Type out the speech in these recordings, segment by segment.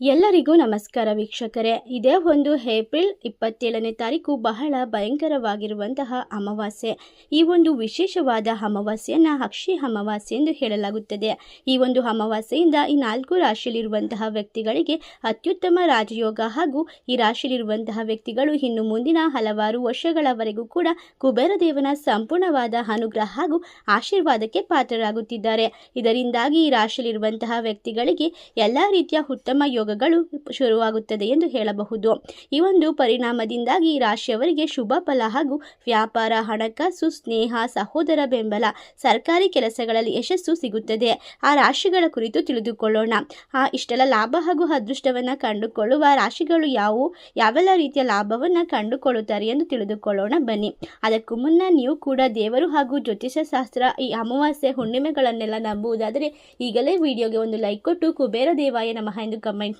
ಎಲ್ಲರಿಗೂ ನಮಸ್ಕಾರ ವೀಕ್ಷಕರೇ. ಇದೇ ಒಂದು ಏಪ್ರಿಲ್ ಇಪ್ಪತ್ತೇಳನೇ ತಾರೀಕು ಬಹಳ ಭಯಂಕರವಾಗಿರುವಂತಹ ಅಮಾವಾಸ್ಯೆ. ಈ ಒಂದು ವಿಶೇಷವಾದ ಅಮಾವಾಸ್ಯೆಯನ್ನು ಅಕ್ಷಿ ಅಮಾವಾಸ್ಯೆ ಎಂದು ಹೇಳಲಾಗುತ್ತದೆ. ಈ ಒಂದು ಅಮಾವಾಸ್ಯೆಯಿಂದ ಈ ನಾಲ್ಕು ರಾಶಿಯಲ್ಲಿರುವಂತಹ ವ್ಯಕ್ತಿಗಳಿಗೆ ಅತ್ಯುತ್ತಮ ರಾಜಯೋಗ ಹಾಗೂ ಈ ರಾಶಿಯಲ್ಲಿರುವಂತಹ ವ್ಯಕ್ತಿಗಳು ಇನ್ನು ಮುಂದಿನ ಹಲವಾರು ವರ್ಷಗಳವರೆಗೂ ಕೂಡ ಕುಬೇರ ದೇವನ ಸಂಪೂರ್ಣವಾದ ಅನುಗ್ರಹ ಹಾಗೂ ಆಶೀರ್ವಾದಕ್ಕೆ ಪಾತ್ರರಾಗುತ್ತಿದ್ದಾರೆ. ಇದರಿಂದಾಗಿ ಈ ರಾಶಿಯಲ್ಲಿರುವಂತಹ ವ್ಯಕ್ತಿಗಳಿಗೆ ಎಲ್ಲ ರೀತಿಯ ಉತ್ತಮ ಯೋಗಗಳು ಶುರುವಾಗುತ್ತದೆ ಎಂದು ಹೇಳಬಹುದು. ಈ ಒಂದು ಪರಿಣಾಮದಿಂದಾಗಿ ರಾಶಿಯವರಿಗೆ ಶುಭ ಫಲ ಹಾಗೂ ವ್ಯಾಪಾರ, ಹಣಕಾಸು, ಸ್ನೇಹ, ಸಹೋದರ ಬೆಂಬಲ, ಸರ್ಕಾರಿ ಕೆಲಸಗಳಲ್ಲಿ ಯಶಸ್ಸು ಸಿಗುತ್ತದೆ. ಆ ರಾಶಿಗಳ ಕುರಿತು ತಿಳಿದುಕೊಳ್ಳೋಣ. ಆ, ಇಷ್ಟೆಲ್ಲ ಲಾಭ ಹಾಗೂ ಅದೃಷ್ಟವನ್ನು ಕಂಡುಕೊಳ್ಳುವ ರಾಶಿಗಳು ಯಾವುವು? ಯಾವೆಲ್ಲ ರೀತಿಯ ಲಾಭವನ್ನು ಕಂಡುಕೊಳ್ಳುತ್ತಾರೆ ಎಂದು ತಿಳಿದುಕೊಳ್ಳೋಣ. ಬನ್ನಿ. ಅದಕ್ಕೂ ಮುನ್ನ ನೀವು ಕೂಡ ದೇವರು ಹಾಗೂ ಜ್ಯೋತಿಷಶಾಸ್ತ್ರ, ಈ ಅಮಾವಾಸ್ಯೆ ಹುಣ್ಣಿಮೆಗಳನ್ನೆಲ್ಲ ನಂಬುವುದಾದರೆ ಈಗಲೇ ವಿಡಿಯೋಗೆ ಒಂದು ಲೈಕ್ ಕೊಟ್ಟು ಕುಬೇರ ದೇವಾಯ ನಮಃ ಎಂದು ಕಮೆಂಟ್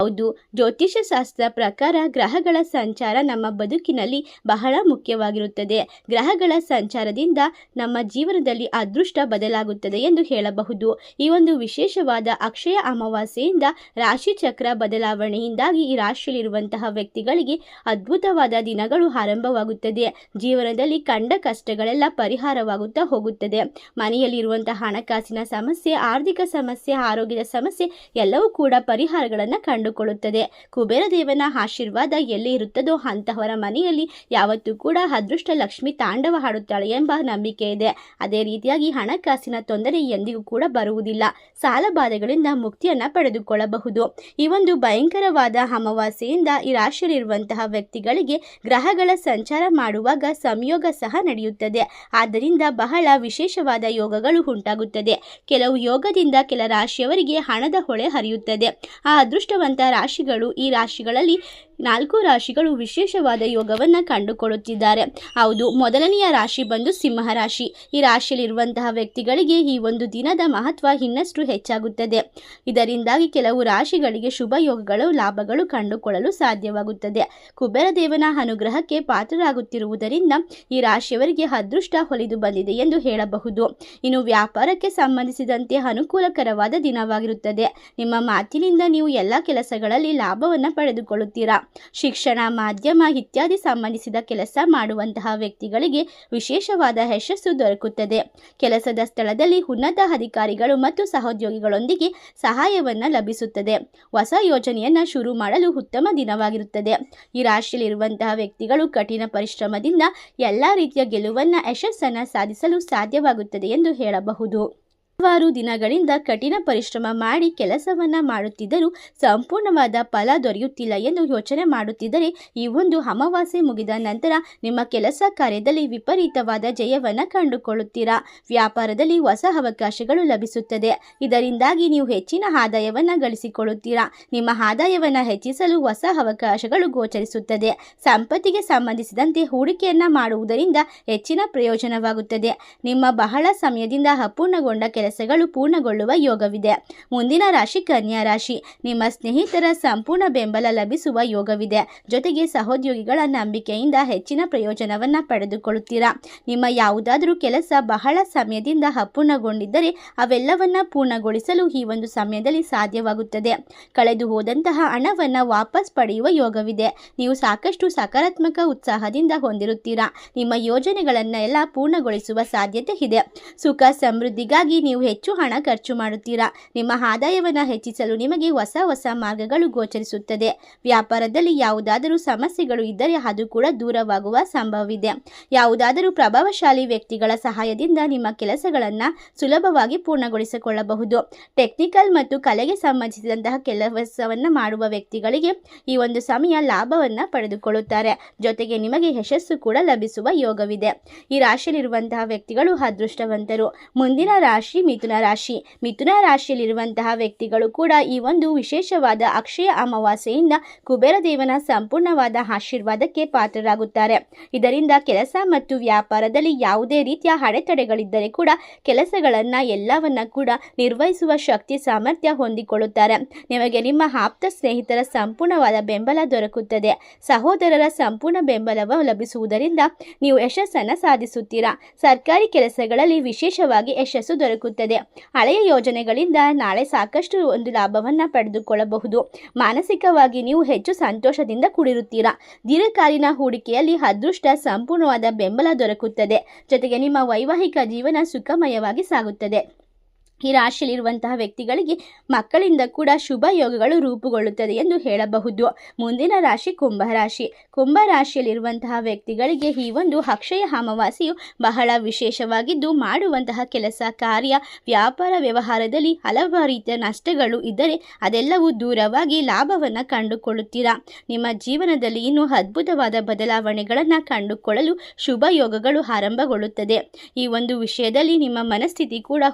ಹೌದು. ಜ್ಯೋತಿಷ್ಯ ಶಾಸ್ತ್ರ ಪ್ರಕಾರ ಗ್ರಹಗಳ ಸಂಚಾರ ನಮ್ಮ ಬದುಕಿನಲ್ಲಿ ಬಹಳ ಮುಖ್ಯವಾಗಿರುತ್ತದೆ. ಗ್ರಹಗಳ ಸಂಚಾರದಿಂದ ನಮ್ಮ ಜೀವನದಲ್ಲಿ ಅದೃಷ್ಟ ಬದಲಾಗುತ್ತದೆ ಎಂದು ಹೇಳಬಹುದು. ಈ ಒಂದು ವಿಶೇಷವಾದ ಅಕ್ಷಯ ಅಮಾವಾಸ್ಯೆಯಿಂದ ರಾಶಿ ಚಕ್ರ ಬದಲಾವಣೆಯಿಂದಾಗಿ ಈ ರಾಶಿಯಲ್ಲಿರುವಂತಹ ವ್ಯಕ್ತಿಗಳಿಗೆ ಅದ್ಭುತವಾದ ದಿನಗಳು ಆರಂಭವಾಗುತ್ತದೆ. ಜೀವನದಲ್ಲಿ ಕಂಡ ಕಷ್ಟಗಳೆಲ್ಲ ಪರಿಹಾರವಾಗುತ್ತಾ ಹೋಗುತ್ತದೆ. ಮನೆಯಲ್ಲಿರುವಂತಹ ಹಣಕಾಸಿನ ಸಮಸ್ಯೆ, ಆರ್ಥಿಕ ಸಮಸ್ಯೆ, ಆರೋಗ್ಯದ ಸಮಸ್ಯೆ ಎಲ್ಲವೂ ಕೂಡ ಪರಿಹಾರಗಳನ್ನು ಕಂಡುಕೊಳ್ಳುತ್ತದೆ ಕುಬೇರ ದೇವನ ಆಶೀರ್ವಾದ ಎಲ್ಲಿ ಇರುತ್ತದೋ ಅಂತಹವರ ಮನೆಯಲ್ಲಿ ಯಾವತ್ತೂ ಕೂಡ ಅದೃಷ್ಟ ಲಕ್ಷ್ಮಿ ತಾಂಡವ ಹಾಡುತ್ತಾಳೆ ಎಂಬ ನಂಬಿಕೆ ಇದೆ. ಅದೇ ರೀತಿಯಾಗಿ ಹಣಕಾಸಿನ ತೊಂದರೆ ಎಂದಿಗೂ ಕೂಡ ಬರುವುದಿಲ್ಲ. ಸಾಲ ಬಾಧೆಗಳಿಂದ ಮುಕ್ತಿಯನ್ನ ಪಡೆದುಕೊಳ್ಳಬಹುದು. ಈ ಒಂದು ಭಯಂಕರವಾದ ಅಮಾವಾಸ್ಯೆಯಿಂದ ಈ ರಾಶಿಯಲ್ಲಿರುವಂತಹ ವ್ಯಕ್ತಿಗಳಿಗೆ ಗ್ರಹಗಳ ಸಂಚಾರ ಮಾಡುವಾಗ ಸಂಯೋಗ ಸಹ ನಡೆಯುತ್ತದೆ. ಆದ್ದರಿಂದ ಬಹಳ ವಿಶೇಷವಾದ ಯೋಗಗಳು ಉಂಟಾಗುತ್ತದೆ. ಕೆಲವು ಯೋಗದಿಂದ ಕೆಲ ರಾಶಿಯವರಿಗೆ ಹಣದ ಹೊಳೆ ಹರಿಯುತ್ತದೆ. ಆ ಅದೃಷ್ಟವಂತ ರಾಶಿಗಳು ಈ ರಾಶಿಗಳಲ್ಲಿ ನಾಲ್ಕು ರಾಶಿಗಳು ವಿಶೇಷವಾದ ಯೋಗವನ್ನು ಕಂಡುಕೊಳ್ಳುತ್ತಿದ್ದಾರೆ. ಹೌದು, ಮೊದಲನೆಯ ರಾಶಿ ಬಂದು ಸಿಂಹ ರಾಶಿ. ಈ ರಾಶಿಯಲ್ಲಿರುವಂತಹ ವ್ಯಕ್ತಿಗಳಿಗೆ ಈ ಒಂದು ದಿನದ ಮಹತ್ವ ಇನ್ನಷ್ಟು ಹೆಚ್ಚಾಗುತ್ತದೆ. ಇದರಿಂದಾಗಿ ಕೆಲವು ರಾಶಿಗಳಿಗೆ ಶುಭ ಯೋಗಗಳು, ಲಾಭಗಳು ಕಂಡುಕೊಳ್ಳಲು ಸಾಧ್ಯವಾಗುತ್ತದೆ. ಕುಬೇರ ದೇವನ ಅನುಗ್ರಹಕ್ಕೆ ಪಾತ್ರರಾಗುತ್ತಿರುವುದರಿಂದ ಈ ರಾಶಿಯವರಿಗೆ ಅದೃಷ್ಟ ಹೊಲಿದು ಬಂದಿದೆ ಎಂದು ಹೇಳಬಹುದು. ಇನ್ನು ವ್ಯಾಪಾರಕ್ಕೆ ಸಂಬಂಧಿಸಿದಂತೆ ಅನುಕೂಲಕರವಾದ ದಿನವಾಗಿರುತ್ತದೆ. ನಿಮ್ಮ ಮಾತಿನಿಂದ ನೀವು ಎಲ್ಲ ಕೆಲಸಗಳಲ್ಲಿ ಲಾಭವನ್ನು ಪಡೆದುಕೊಳ್ಳುತ್ತೀರಾ? ಶಿಕ್ಷಣ, ಮಾಧ್ಯಮ ಇತ್ಯಾದಿ ಸಂಬಂಧಿಸಿದ ಕೆಲಸ ಮಾಡುವಂತಹ ವ್ಯಕ್ತಿಗಳಿಗೆ ವಿಶೇಷವಾದ ಯಶಸ್ಸು ದೊರಕುತ್ತದೆ. ಕೆಲಸದ ಸ್ಥಳದಲ್ಲಿ ಉನ್ನತ ಅಧಿಕಾರಿಗಳು ಮತ್ತು ಸಹೋದ್ಯೋಗಿಗಳೊಂದಿಗೆ ಸಹಾಯವನ್ನು ಲಭಿಸುತ್ತದೆ. ಹೊಸ ಯೋಜನೆಯನ್ನು ಶುರು ಮಾಡಲು ಉತ್ತಮ ದಿನವಾಗಿರುತ್ತದೆ. ಈ ರಾಶಿಯಲ್ಲಿರುವಂತಹ ವ್ಯಕ್ತಿಗಳು ಕಠಿಣ ಪರಿಶ್ರಮದಿಂದ ಎಲ್ಲ ರೀತಿಯ ಗೆಲುವನ್ನು, ಯಶಸ್ಸನ್ನು ಸಾಧಿಸಲು ಸಾಧ್ಯವಾಗುತ್ತದೆ ಎಂದು ಹೇಳಬಹುದು. ಹಲವಾರು ದಿನಗಳಿಂದ ಕಠಿಣ ಪರಿಶ್ರಮ ಮಾಡಿ ಕೆಲಸವನ್ನ ಮಾಡುತ್ತಿದ್ದರೂ ಸಂಪೂರ್ಣವಾದ ಫಲ ದೊರೆಯುತ್ತಿಲ್ಲ ಎಂದು ಯೋಚನೆ ಮಾಡುತ್ತಿದ್ದರೆ ಈ ಒಂದು ಅಮಾವಾಸ್ಯೆ ಮುಗಿದ ನಂತರ ನಿಮ್ಮ ಕೆಲಸ ಕಾರ್ಯದಲ್ಲಿ ವಿಪರೀತವಾದ ಜಯವನ್ನ ಕಂಡುಕೊಳ್ಳುತ್ತೀರಾ? ವ್ಯಾಪಾರದಲ್ಲಿ ಹೊಸ ಅವಕಾಶಗಳು ಲಭಿಸುತ್ತದೆ. ಇದರಿಂದಾಗಿ ನೀವು ಹೆಚ್ಚಿನ ಆದಾಯವನ್ನು ಗಳಿಸಿಕೊಳ್ಳುತ್ತೀರಾ? ನಿಮ್ಮ ಆದಾಯವನ್ನು ಹೆಚ್ಚಿಸಲು ಹೊಸ ಅವಕಾಶಗಳು ಗೋಚರಿಸುತ್ತದೆ. ಸಂಪತ್ತಿಗೆ ಸಂಬಂಧಿಸಿದಂತೆ ಹೂಡಿಕೆಯನ್ನ ಮಾಡುವುದರಿಂದ ಹೆಚ್ಚಿನ ಪ್ರಯೋಜನವಾಗುತ್ತದೆ. ನಿಮ್ಮ ಬಹಳ ಸಮಯದಿಂದ ಅಪೂರ್ಣಗೊಂಡ ಕೆಲಸಗಳು ಪೂರ್ಣಗೊಳ್ಳುವ ಯೋಗವಿದೆ. ಮುಂದಿನ ರಾಶಿ ಕನ್ಯಾ ರಾಶಿ. ನಿಮ್ಮ ಸ್ನೇಹಿತರ ಸಂಪೂರ್ಣ ಬೆಂಬಲ ಲಭಿಸುವ ಯೋಗವಿದೆ. ಜೊತೆಗೆ ಸಹೋದ್ಯೋಗಿಗಳ ನಂಬಿಕೆಯಿಂದ ಹೆಚ್ಚಿನ ಪ್ರಯೋಜನವನ್ನ ಪಡೆದುಕೊಳ್ಳುತ್ತೀರಾ? ನಿಮ್ಮ ಯಾವುದಾದರೂ ಕೆಲಸ ಬಹಳ ಸಮಯದಿಂದ ಅಪೂರ್ಣಗೊಂಡಿದ್ದರೆ ಅವೆಲ್ಲವನ್ನ ಪೂರ್ಣಗೊಳಿಸಲು ಈ ಒಂದು ಸಮಯದಲ್ಲಿ ಸಾಧ್ಯವಾಗುತ್ತದೆ. ಕಳೆದು ಹೋದಂತಹ ಹಣವನ್ನ ವಾಪಸ್ ಪಡೆಯುವ ಯೋಗವಿದೆ. ನೀವು ಸಾಕಷ್ಟು ಸಕಾರಾತ್ಮಕ ಉತ್ಸಾಹದಿಂದ ಹೊಂದಿರುತ್ತೀರಾ? ನಿಮ್ಮ ಯೋಜನೆಗಳನ್ನೆಲ್ಲ ಪೂರ್ಣಗೊಳಿಸುವ ಸಾಧ್ಯತೆ ಇದೆ. ಸುಖ ಸಮೃದ್ಧಿಗಾಗಿ ನೀವು ನೀವು ಹೆಚ್ಚು ಹಣ ಖರ್ಚು ಮಾಡುತ್ತೀರಾ? ನಿಮ್ಮ ಆದಾಯವನ್ನು ಹೆಚ್ಚಿಸಲು ನಿಮಗೆ ಹೊಸ ಹೊಸ ಮಾರ್ಗಗಳು ಗೋಚರಿಸುತ್ತದೆ. ವ್ಯಾಪಾರದಲ್ಲಿ ಯಾವುದಾದರೂ ಸಮಸ್ಯೆಗಳು ಇದ್ದರೆ ಅದು ಕೂಡ ದೂರವಾಗುವ ಸಂಭವವಿದೆ. ಯಾವುದಾದರೂ ಪ್ರಭಾವಶಾಲಿ ವ್ಯಕ್ತಿಗಳ ಸಹಾಯದಿಂದ ನಿಮ್ಮ ಕೆಲಸಗಳನ್ನು ಸುಲಭವಾಗಿ ಪೂರ್ಣಗೊಳಿಸಿಕೊಳ್ಳಬಹುದು. ಟೆಕ್ನಿಕಲ್ ಮತ್ತು ಕಲೆಗೆ ಸಂಬಂಧಿಸಿದಂತಹ ಕೆಲಸವನ್ನು ಮಾಡುವ ವ್ಯಕ್ತಿಗಳಿಗೆ ಈ ಒಂದು ಸಮಯ ಲಾಭವನ್ನು ಪಡೆದುಕೊಳ್ಳುತ್ತಾರೆ. ಜೊತೆಗೆ ನಿಮಗೆ ಯಶಸ್ಸು ಕೂಡ ಲಭಿಸುವ ಯೋಗವಿದೆ. ಈ ರಾಶಿಯಲ್ಲಿರುವಂತಹ ವ್ಯಕ್ತಿಗಳು ಅದೃಷ್ಟವಂತರು. ಮುಂದಿನ ರಾಶಿ ಮಿಥುನ ರಾಶಿ. ಮಿಥುನ ರಾಶಿಯಲ್ಲಿರುವಂತಹ ವ್ಯಕ್ತಿಗಳು ಕೂಡ ಈ ಒಂದು ವಿಶೇಷವಾದ ಅಕ್ಷಯ ಅಮಾವಾಸ್ಯೆಯಿಂದ ಕುಬೇರ ದೇವನ ಸಂಪೂರ್ಣವಾದ ಆಶೀರ್ವಾದಕ್ಕೆ ಪಾತ್ರರಾಗುತ್ತಾರೆ. ಇದರಿಂದ ಕೆಲಸ ಮತ್ತು ವ್ಯಾಪಾರದಲ್ಲಿ ಯಾವುದೇ ರೀತಿಯ ಅಡೆತಡೆಗಳಿದ್ದರೆ ಕೂಡ ಕೆಲಸಗಳನ್ನು ಎಲ್ಲವನ್ನ ಕೂಡ ನಿರ್ವಹಿಸುವ ಶಕ್ತಿ, ಸಾಮರ್ಥ್ಯ ಹೊಂದಿಕೊಳ್ಳುತ್ತಾರೆ. ನಿಮಗೆ ನಿಮ್ಮ ಆಪ್ತ ಸ್ನೇಹಿತರ ಸಂಪೂರ್ಣವಾದ ಬೆಂಬಲ ದೊರಕುತ್ತದೆ. ಸಹೋದರರ ಸಂಪೂರ್ಣ ಬೆಂಬಲವು ಲಭಿಸುವುದರಿಂದ ನೀವು ಯಶಸ್ಸನ್ನು ಸಾಧಿಸುತ್ತೀರಾ. ಸರ್ಕಾರಿ ಕೆಲಸಗಳಲ್ಲಿ ವಿಶೇಷವಾಗಿ ಯಶಸ್ಸು ದೊರಕುತ್ತದೆ. ಹಳೆಯ ಯೋಜನೆಗಳಿಂದ ನಾಳೆ ಸಾಕಷ್ಟು ಒಂದು ಲಾಭವನ್ನು ಪಡೆದುಕೊಳ್ಳಬಹುದು. ಮಾನಸಿಕವಾಗಿ ನೀವು ಹೆಚ್ಚು ಸಂತೋಷದಿಂದ ಕೂಡಿರುತ್ತೀರಾ? ದೀರ್ಘಕಾಲೀನ ಹೂಡಿಕೆಯಲ್ಲಿ ಅದೃಷ್ಟ ಸಂಪೂರ್ಣವಾದ ಬೆಂಬಲ ದೊರಕುತ್ತದೆ. ಜೊತೆಗೆ ನಿಮ್ಮ ವೈವಾಹಿಕ ಜೀವನ ಸುಖಮಯವಾಗಿ ಸಾಗುತ್ತದೆ. ಈ ರಾಶಿಯಲ್ಲಿರುವಂತಹ ವ್ಯಕ್ತಿಗಳಿಗೆ ಮಕ್ಕಳಿಂದ ಕೂಡ ಶುಭ ಯೋಗಗಳು ರೂಪುಗೊಳ್ಳುತ್ತದೆ ಎಂದು ಹೇಳಬಹುದು. ಮುಂದಿನ ರಾಶಿ ಕುಂಭರಾಶಿ ಕುಂಭ ರಾಶಿಯಲ್ಲಿರುವಂತಹ ವ್ಯಕ್ತಿಗಳಿಗೆ ಈ ಒಂದು ಅಕ್ಷಯ ಅಮಾವಾಸ್ಯೆಯು ಬಹಳ ವಿಶೇಷವಾಗಿದ್ದು, ಮಾಡುವಂತಹ ಕೆಲಸ, ಕಾರ್ಯ, ವ್ಯಾಪಾರ ವ್ಯವಹಾರದಲ್ಲಿ ಹಲವಾರು ರೀತಿಯ ನಷ್ಟಗಳು ಇದ್ದರೆ ಅದೆಲ್ಲವೂ ದೂರವಾಗಿ ಲಾಭವನ್ನು ಕಂಡುಕೊಳ್ಳುತ್ತೀರಾ? ನಿಮ್ಮ ಜೀವನದಲ್ಲಿ ಇನ್ನೂ ಅದ್ಭುತವಾದ ಬದಲಾವಣೆಗಳನ್ನು ಕಂಡುಕೊಳ್ಳಲು ಶುಭ ಯೋಗಗಳು ಆರಂಭಗೊಳ್ಳುತ್ತದೆ. ಈ ಒಂದು ವಿಷಯದಲ್ಲಿ ನಿಮ್ಮ ಮನಸ್ಥಿತಿ ಕೂಡ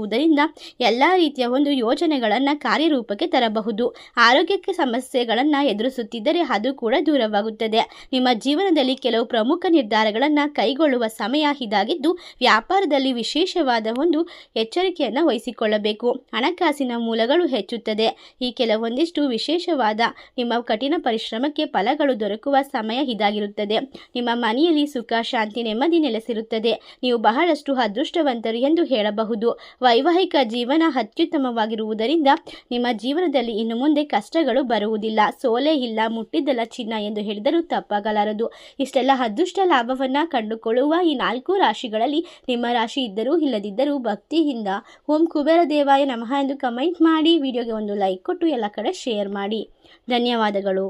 ಉತ್ತಮವಾಗಿರುವುದರಿಂದ ಎಲ್ಲ ರೀತಿಯ ಒಂದು ಯೋಜನೆಗಳನ್ನು ಕಾರ್ಯರೂಪಕ್ಕೆ ತರಬಹುದು. ಆರೋಗ್ಯಕ್ಕೆ ಸಮಸ್ಯೆಗಳನ್ನು ಎದುರಿಸುತ್ತಿದ್ದರೆ ಅದು ಕೂಡ ದೂರವಾಗುತ್ತದೆ. ನಿಮ್ಮ ಜೀವನದಲ್ಲಿ ಕೆಲವು ಪ್ರಮುಖ ನಿರ್ಧಾರಗಳನ್ನು ಕೈಗೊಳ್ಳುವ ಸಮಯ ಇದಾಗಿದ್ದು, ವ್ಯಾಪಾರದಲ್ಲಿ ವಿಶೇಷವಾದ ಒಂದು ಎಚ್ಚರಿಕೆಯನ್ನು ವಹಿಸಿಕೊಳ್ಳಬೇಕು. ಹಣಕಾಸಿನ ಮೂಲಗಳು ಹೆಚ್ಚುತ್ತದೆ. ಈ ಕೆಲವೊಂದಿಷ್ಟು ವಿಶೇಷವಾದ ನಿಮ್ಮ ಕಠಿಣ ಪರಿಶ್ರಮಕ್ಕೆ ಫಲಗಳು ದೊರಕುವ ಸಮಯ ಇದಾಗಿರುತ್ತದೆ. ನಿಮ್ಮ ಮನೆಯಲ್ಲಿ ಸುಖ, ಶಾಂತಿ, ನೆಮ್ಮದಿ ನೆಲೆಸಿರುತ್ತದೆ. ನೀವು ಬಹಳಷ್ಟು ಅದೃಷ್ಟವಂತರು ಎಂದು ಹೇಳಬಹುದು. ವೈವಾಹಿಕ ಜೀವನ ಅತ್ಯುತ್ತಮವಾಗಿರುವುದರಿಂದ ನಿಮ್ಮ ಜೀವನದಲ್ಲಿ ಇನ್ನು ಮುಂದೆ ಕಷ್ಟಗಳು ಬರುವುದಿಲ್ಲ. ಸೋಲೆ ಇಲ್ಲ, ಮುಟ್ಟಿದ್ದಲ್ಲ ಚಿನ್ನ ಎಂದು ಹೇಳಿದರೂ ತಪ್ಪಾಗಲಾರದು. ಇಷ್ಟೆಲ್ಲ ಅದೃಷ್ಟ ಲಾಭವನ್ನು ಕಂಡುಕೊಳ್ಳುವ ಈ ನಾಲ್ಕು ರಾಶಿಗಳಲ್ಲಿ ನಿಮ್ಮ ರಾಶಿ ಇದ್ದರೂ ಇಲ್ಲದಿದ್ದರೂ ಭಕ್ತಿಯಿಂದ ಓಂ ಕುಬೇರ ದೇವಾಯ ನಮಃ ಎಂದು ಕಮೆಂಟ್ ಮಾಡಿ, ವಿಡಿಯೋಗೆ ಒಂದು ಲೈಕ್ ಕೊಟ್ಟು ಎಲ್ಲ ಕಡೆ ಶೇರ್ ಮಾಡಿ. ಧನ್ಯವಾದಗಳು.